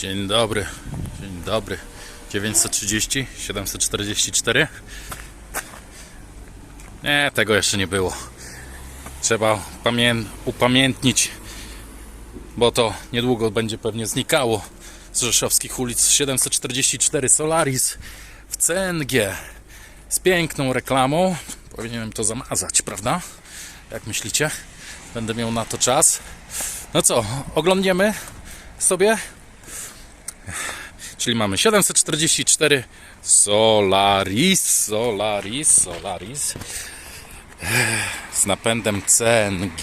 Dzień dobry, dzień dobry. 930, 744. Nie, tego jeszcze nie było. Trzeba pamię- upamiętnić, bo to niedługo będzie pewnie znikało z rzeszowskich ulic 744 Solaris w CNG z piękną reklamą. Powinienem to zamazać, prawda? Jak myślicie? Będę miał na to czas. No co, oglądniemy sobie Czyli mamy 744 Solaris, Solaris, Solaris z napędem CNG.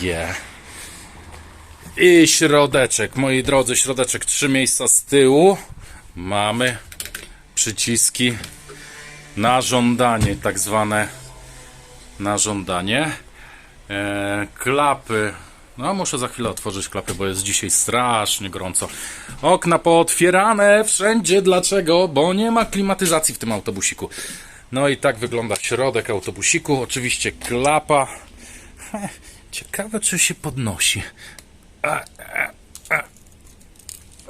I środeczek, moi drodzy, środeczek, trzy miejsca z tyłu. Mamy przyciski na żądanie, tak zwane na żądanie. E, klapy. No, muszę za chwilę otworzyć klapy, bo jest dzisiaj strasznie gorąco. Okna pootwierane wszędzie. Dlaczego? Bo nie ma klimatyzacji w tym autobusiku. No i tak wygląda środek autobusiku. Oczywiście klapa. Ciekawe, czy się podnosi.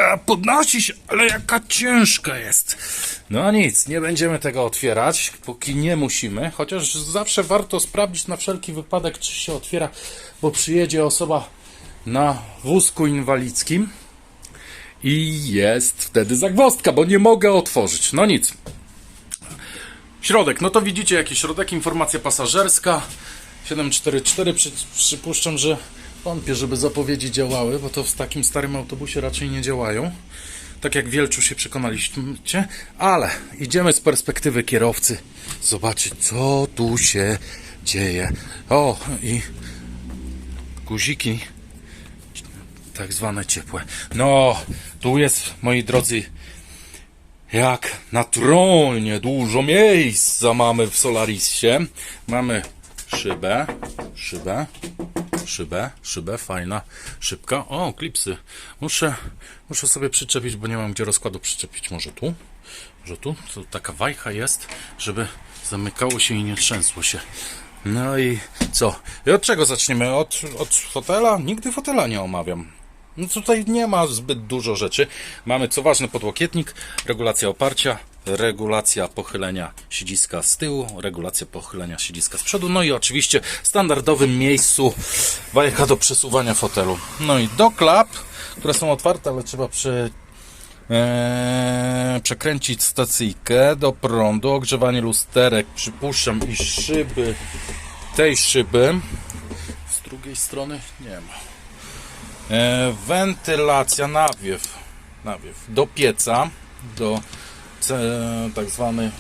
A, a, podnosi się, ale jaka ciężka jest. No nic, nie będziemy tego otwierać, póki nie musimy. Chociaż zawsze warto sprawdzić na wszelki wypadek, czy się otwiera, bo przyjedzie osoba na wózku inwalidzkim i jest wtedy zagwozdka, bo nie mogę otworzyć. No nic. Środek, no to widzicie jaki środek, informacja pasażerska 744, przy, przypuszczam, że wątpię, żeby zapowiedzi działały, bo to w takim starym autobusie raczej nie działają. Tak jak Wielczu się przekonaliście, ale idziemy z perspektywy kierowcy zobaczyć, co tu się dzieje. O, i guziki tak zwane ciepłe. No, tu jest, moi drodzy, jak na tronie dużo miejsca mamy w Solarisie. Mamy szybę, szybę, szybę, szybę, fajna szybka. O, klipsy. Muszę, muszę sobie przyczepić, bo nie mam gdzie rozkładu przyczepić. Może tu? Może tu? Tu taka wajcha jest, żeby zamykało się i nie trzęsło się. No i co? I od czego zaczniemy? Od, od fotela? Nigdy fotela nie omawiam. No tutaj nie ma zbyt dużo rzeczy. Mamy co ważne podłokietnik, regulacja oparcia, regulacja pochylenia siedziska z tyłu, regulacja pochylenia siedziska z przodu, no i oczywiście w standardowym miejscu wajcha do przesuwania fotelu. No i do klap, które są otwarte, ale trzeba prze, Eee, przekręcić stacyjkę do prądu, ogrzewanie lusterek, przypuszczam i szyby tej szyby. Z drugiej strony nie ma. E, wentylacja, nawiew, nawiew do pieca, do tak zwany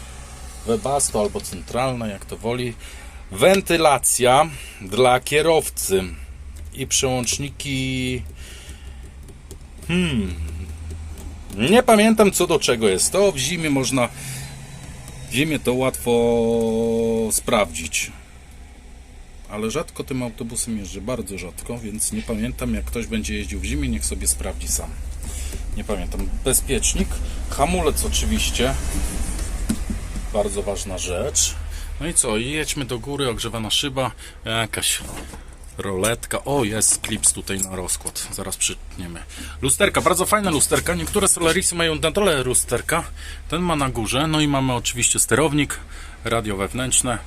webasto albo centralna, jak to woli. Wentylacja dla kierowcy i przełączniki. Hmm. Nie pamiętam co do czego jest to. W zimie można. W zimie to łatwo sprawdzić ale rzadko tym autobusem jeżdżę, bardzo rzadko, więc nie pamiętam jak ktoś będzie jeździł w zimie, niech sobie sprawdzi sam. Nie pamiętam. Bezpiecznik, hamulec oczywiście, bardzo ważna rzecz. No i co, jedźmy do góry, ogrzewana szyba, jakaś roletka. O, jest klips tutaj na rozkład, zaraz przytniemy. Lusterka, bardzo fajne lusterka, niektóre Solarisy mają na dole lusterka, ten ma na górze, no i mamy oczywiście sterownik, radio wewnętrzne,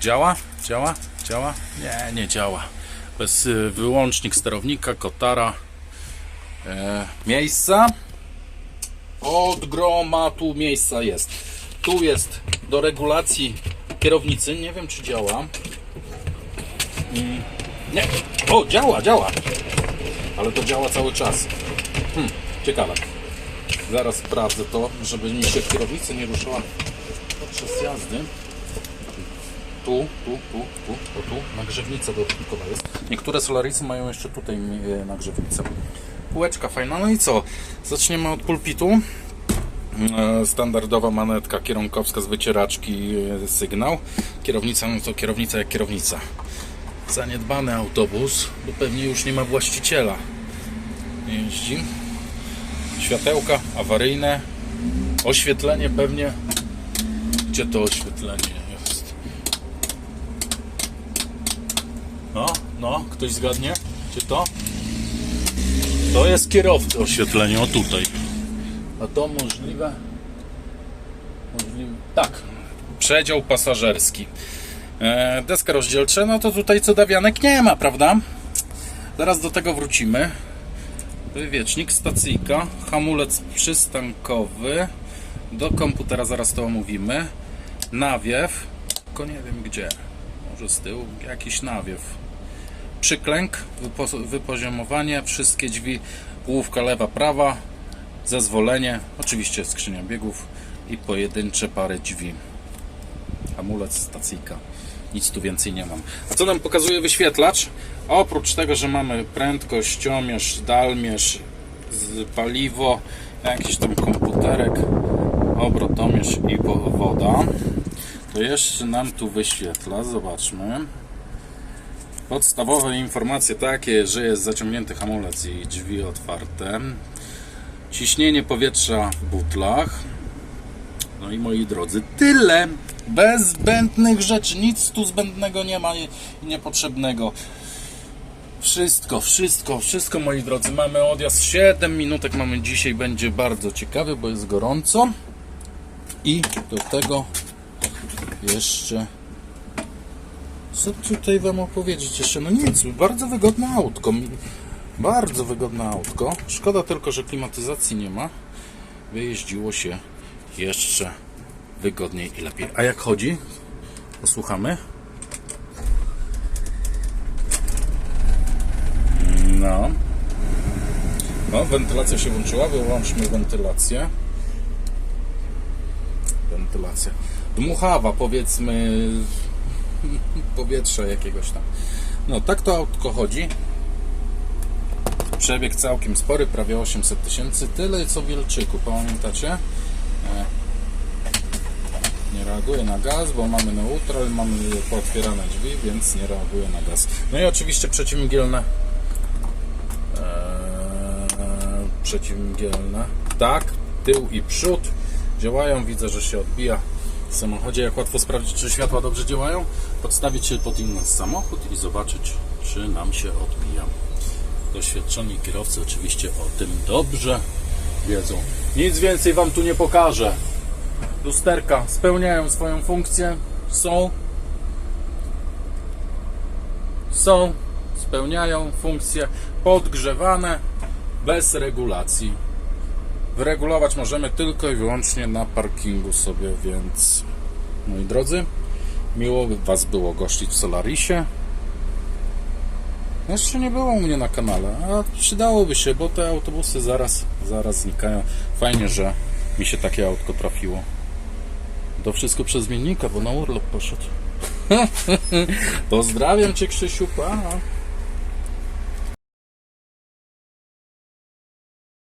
Działa? Działa? Działa? Nie, nie działa. Bez y, wyłącznik sterownika, kotara. E, miejsca. Od groma tu miejsca jest. Tu jest do regulacji kierownicy. Nie wiem, czy działa. Mm, nie. O, działa, działa. Ale to działa cały czas. Hmm, ciekawe. Zaraz sprawdzę to, żeby mi się kierownica nie ruszała podczas jazdy tu, tu, tu, tu, o tu, nagrzewnica dodatkowa jest. Niektóre Solarisy mają jeszcze tutaj e, nagrzewnicę. Półeczka fajna, no i co? Zaczniemy od pulpitu. E, Standardowa manetka kierunkowska z wycieraczki e, sygnał. Kierownica, no to kierownica jak kierownica. Zaniedbany autobus, bo pewnie już nie ma właściciela. Jeździ. Światełka awaryjne. Oświetlenie pewnie. Gdzie to oświetlenie jest? No, no, ktoś zgadnie? Czy to? To jest kierowcy oświetlenie, o tutaj. A to możliwe? Możliwe. Tak. Przedział pasażerski. E, deska rozdzielcza, no to tutaj cudawianek nie ma, prawda? Zaraz do tego wrócimy. Wywiecznik, stacyjka, hamulec przystankowy. Do komputera zaraz to omówimy. Nawiew, tylko nie wiem gdzie. Może z tyłu jakiś nawiew. Przyklęk, wypo- wypoziomowanie, wszystkie drzwi, połówka lewa, prawa, zezwolenie, oczywiście skrzynia biegów i pojedyncze pary drzwi hamulec, stacyjka. Nic tu więcej nie mam. A co nam pokazuje wyświetlacz? Oprócz tego, że mamy prędkościomierz, dalmierz, z- paliwo, jakiś tam komputerek, obrotomierz i wo- woda, to jeszcze nam tu wyświetla, zobaczmy. Podstawowe informacje takie, że jest zaciągnięty hamulec i drzwi otwarte. Ciśnienie powietrza w butlach. No i moi drodzy, tyle. Bez zbędnych rzeczy, nic tu zbędnego nie ma i niepotrzebnego. Wszystko, wszystko, wszystko moi drodzy. Mamy odjazd 7 minutek mamy dzisiaj, będzie bardzo ciekawy, bo jest gorąco. I do tego jeszcze co tutaj wam opowiedzieć jeszcze? No nic, bardzo wygodne autko. Bardzo wygodne autko. Szkoda tylko, że klimatyzacji nie ma. Wyjeździło się jeszcze wygodniej i lepiej. A jak chodzi? Posłuchamy. No. No, wentylacja się włączyła. Wyłączmy wentylację. Wentylacja. Dmuchawa, powiedzmy, powietrza jakiegoś tam. No, tak to autko chodzi. Przebieg całkiem spory, prawie 800 tysięcy. Tyle co w Wielczyku, pamiętacie? E, Nie reaguje na gaz, bo mamy neutral, mamy pootwierane drzwi, więc nie reaguje na gaz. No i oczywiście przeciwmgielne. Przeciwmgielne. Tak, tył i przód działają. Widzę, że się odbija w samochodzie. Jak łatwo sprawdzić, czy światła dobrze działają? Podstawić się pod inny samochód i zobaczyć, czy nam się odbija. Doświadczeni kierowcy oczywiście o tym dobrze wiedzą. Nic więcej Wam tu nie pokażę. Lusterka spełniają swoją funkcję. Są. Są. Spełniają funkcję. Podgrzewane. Bez regulacji. Wyregulować możemy tylko i wyłącznie na parkingu sobie, więc moi drodzy, miło Was było gościć w Solarisie. Jeszcze nie było u mnie na kanale, a przydałoby się, bo te autobusy zaraz, zaraz znikają. Fajnie, że mi się takie autko trafiło. To wszystko przez zmiennika, bo na urlop poszedł. Pozdrawiam Cię Krzysiu, pa!